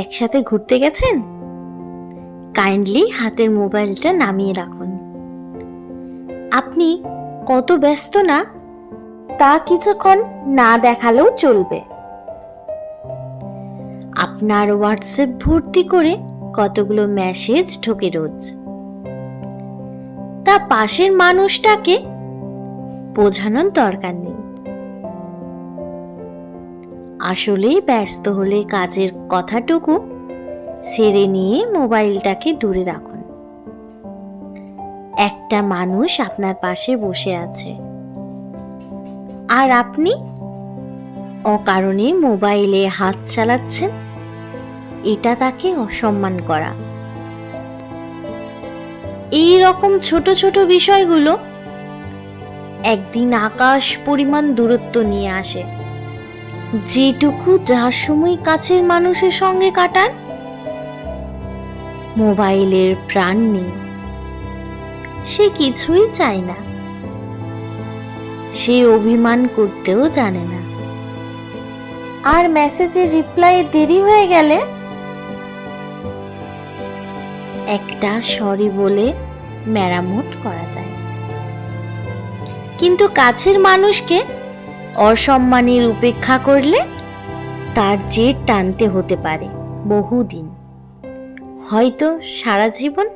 একসাথে ঘুরতে গেছেন? কাইন্ডলি হাতের মোবাইলটা নামিয়ে রাখুন। আপনি কত ব্যস্ত না? তা কিছুক্ষণ না দেখালেও চলবে। আপনার হোয়াটসঅ্যাপ ভর্তি করে কতগুলো মেসেজ ঢোকে রোজ। তা পাশের মানুষটাকে বোঝানোর দরকার নেই। আসলেই ব্যস্ত হলে কাজের কথাটুকু সেরে নিয়ে মোবাইলটাকে দূরে রাখুন। একটা মানুষ আপনার পাশে বসে আছে। আর আপনি? অকারণে মোবাইলে হাত চালাচ্ছেন। এটা তাকে অসম্মান করা। এই রকম ছোট ছোট বিষয়গুলো একদিন আকাশ পরিমাণ দূরত্ব নিয়ে আসে। যেটুকু যা সময় কাছের মানুষের সঙ্গে কাটান, মোবাইলের প্রাণ নেই। সে কিছুই চায় না। সে অভিমান করতেও জানে না। আর মেসেজের রিপ্লাই দেরি হয়ে গেলে? একটা সরি বলে মেরামত করা যায়। কিন্তু কাছের মানুষকে অসম্মানের উপেক্ষা করলে তার জের টানতে হতে পারে বহুদিন। হয়তো সারা জীবন